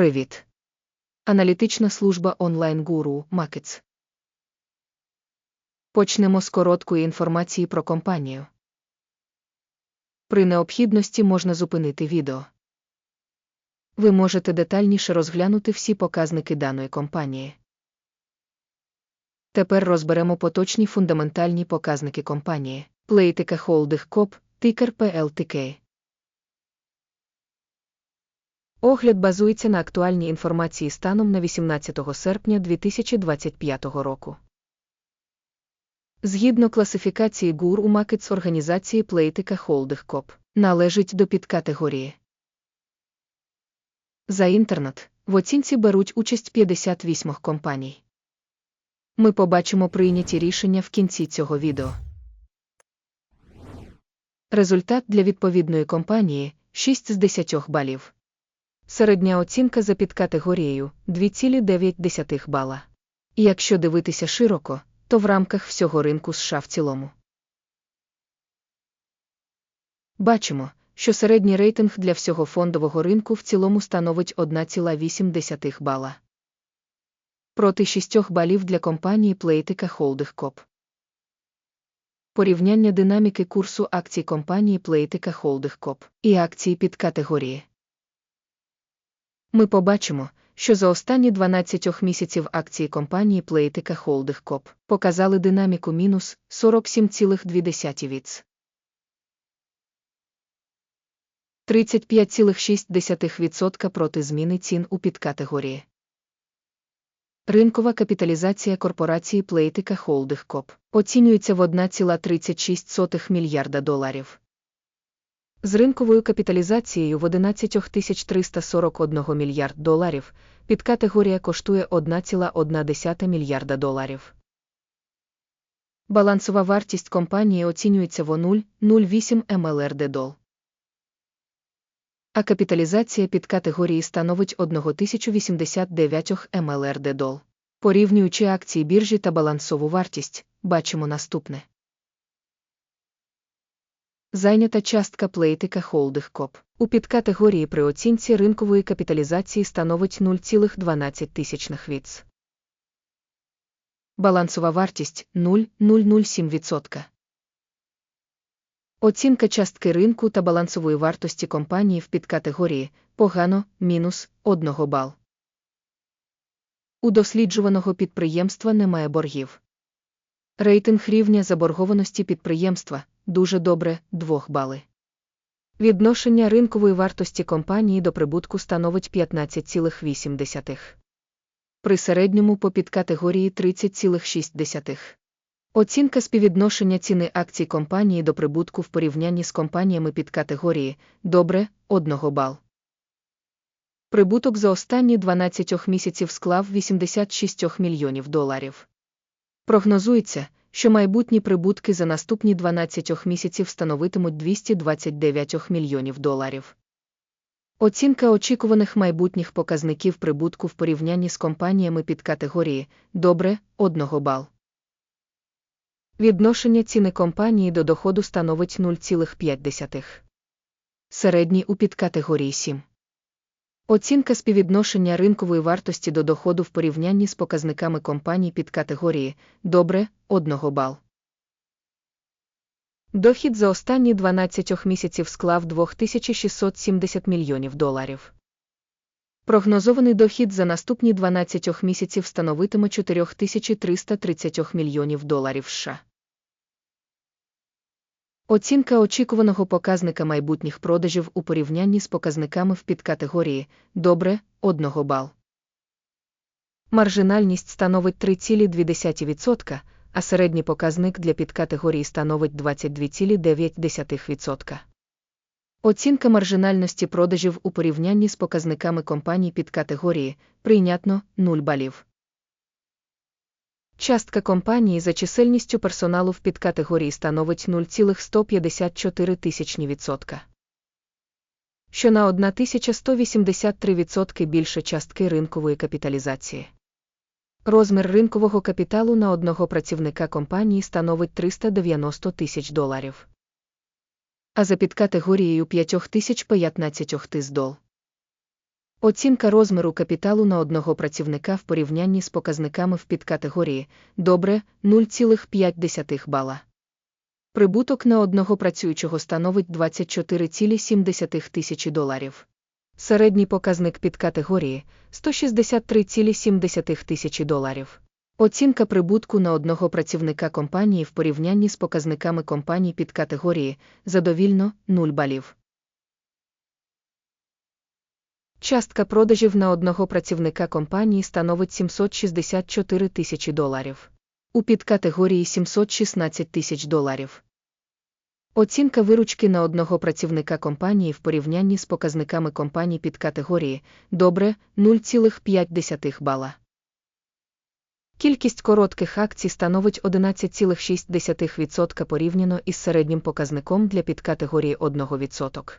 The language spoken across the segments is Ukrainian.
Привіт. Аналітична служба онлайн-гуру Markets. Почнемо з короткої інформації про компанію. При необхідності можна зупинити відео. Ви можете детальніше розглянути всі показники даної компанії. Тепер розберемо поточні фундаментальні показники компанії. Playtika Holding Corp, тикер PLTK. Огляд базується на актуальній інформації станом на 18 серпня 2025 року. Згідно класифікації ГУР у Markets організації Holding Corp. належить до підкатегорії. За інтернет в оцінці беруть участь 58 компаній. Ми побачимо прийняті рішення в кінці цього відео. Результат для відповідної компанії 6 з 10 балів. Середня оцінка за підкатегорією 2,9 бала. Якщо дивитися широко, то в рамках всього ринку США в цілому. Бачимо, що середній рейтинг для всього фондового ринку в цілому становить 1,8 бала. Проти 6 балів для компанії Playtika Holding Corp. Порівняння динаміки курсу акцій компанії Playtika Holding Corp. і акції під категорії. Ми побачимо, що за останні 12 місяців акції компанії Playtika Holding Corp. показали динаміку мінус 47,2 віц. 35,6% проти зміни цін у підкатегорії. Ринкова капіталізація корпорації Playtika Holding Corp. оцінюється в 1,36 мільярда доларів. З ринковою капіталізацією в 11 341 мільярд доларів підкатегорія коштує 1,1 мільярда доларів. Балансова вартість компанії оцінюється в 0,08 МЛРД дол. А капіталізація підкатегорії становить 1089 МЛРД дол. Порівнюючи акції біржі та балансову вартість, бачимо наступне. Зайнята частка Holding Corp. у підкатегорії при оцінці ринкової капіталізації становить 0,12 віц. Балансова вартість 0,007%. Оцінка частки ринку та балансової вартості компанії в підкатегорії погано мінус 1 бал. У досліджуваного підприємства немає боргів. Рейтинг рівня заборгованості підприємства дуже добре 2 бали. Відношення ринкової вартості компанії до прибутку становить 15,8. При середньому по підкатегорії 30,6. Оцінка співвідношення ціни акцій компанії до прибутку в порівнянні з компаніями під категорії добре 1 бал. Прибуток за останні 12 місяців склав 86 мільйонів доларів. Прогнозується, що майбутні прибутки за наступні 12 місяців становитимуть 229 мільйонів доларів. Оцінка очікуваних майбутніх показників прибутку в порівнянні з компаніями під категорії добре 1 бал. Відношення ціни компанії до доходу становить 0,5. Середній у підкатегорії 7. Оцінка співвідношення ринкової вартості до доходу в порівнянні з показниками компаній під категорії добре 1 бал. Дохід за останні 12 місяців склав 2670 мільйонів доларів. Прогнозований дохід за наступні 12 місяців становитиме 4330 мільйонів доларів США. Оцінка очікуваного показника майбутніх продажів у порівнянні з показниками в підкатегорії добре 1 бал. Маржинальність становить 3,2%, а середній показник для підкатегорії становить 22,9%. Оцінка маржинальності продажів у порівнянні з показниками компаній підкатегорії прийнятно 0 балів. Частка компанії за чисельністю персоналу в підкатегорії становить 0,154 тисячні відсотка. Що на 1183% більше частки ринкової капіталізації. Розмір ринкового капіталу на одного працівника компанії становить 390 тисяч доларів. А за підкатегорією 5015 тис дол. Оцінка розміру капіталу на одного працівника в порівнянні з показниками в підкатегорії добре 0,5 бала. Прибуток на одного працюючого становить 24,7 тисячі доларів. Середній показник підкатегорії 163,7 тисячі доларів. Оцінка прибутку на одного працівника компанії в порівнянні з показниками компаній підкатегорії задовільно 0 балів. Частка продажів на одного працівника компанії становить 764 тисячі доларів. У підкатегорії 716 тисяч доларів. Оцінка виручки на одного працівника компанії в порівнянні з показниками компаній підкатегорії добре 0,5 бала. Кількість коротких акцій становить 11,6% порівняно із середнім показником для підкатегорії 1%.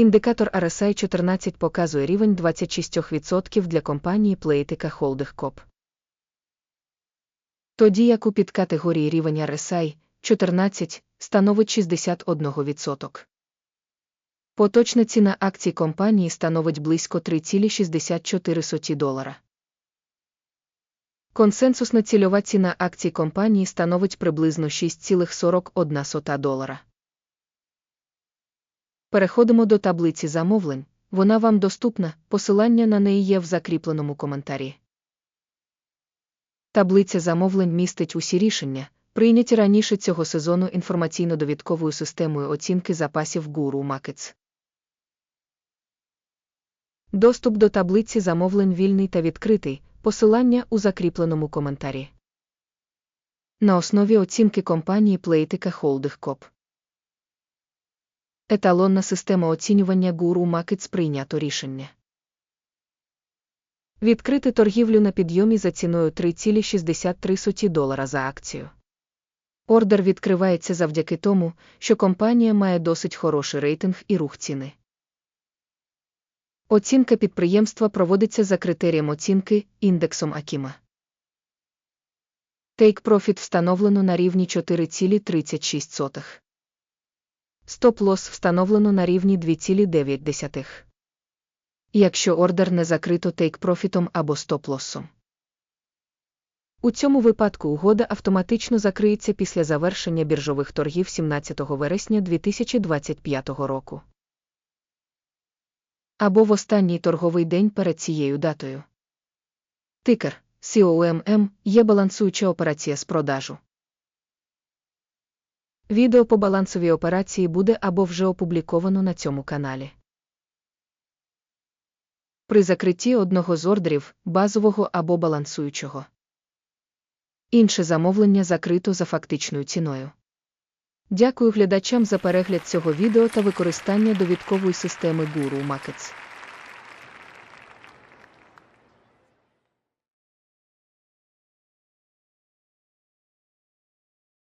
Індикатор RSI 14 показує рівень 26% для компанії Playtika Holding Corp. Тоді як у підкатегорії рівень RSI 14 становить 61%. Поточна ціна акцій компанії становить близько 3,64 долара. Консенсусна цільова ціна акцій компанії становить приблизно 6,41 долара. Переходимо до таблиці замовлень. Вона вам доступна, посилання на неї є в закріпленому коментарі. Таблиця замовлень містить усі рішення, прийняті раніше цього сезону інформаційно-довідковою системою оцінки запасів Guru Markets. Доступ до таблиці замовлень вільний та відкритий, посилання у закріпленому коментарі. На основі оцінки компанії Playtika Holding Corp. Еталонна система оцінювання Guru Markets прийнято рішення. Відкрити торгівлю на підйомі за ціною 3,63 долара за акцію. Ордер відкривається завдяки тому, що компанія має досить хороший рейтинг і рух ціни. Оцінка підприємства проводиться за критерієм оцінки індексом Акіма. Take Profit встановлено на рівні 4,36. Стоп-лосс встановлено на рівні 2,9. Якщо ордер не закрито take-профітом або стоп-лоссом. У цьому випадку угода автоматично закриється після завершення біржових торгів 17 вересня 2025 року. Або в останній торговий день перед цією датою. Тикер COMM є балансуюча операція з продажу. Відео по балансовій операції буде або вже опубліковано на цьому каналі. При закритті одного з ордерів, базового або балансуючого. Інше замовлення закрито за фактичною ціною. Дякую глядачам за перегляд цього відео та використання довідкової системи Guru Markets.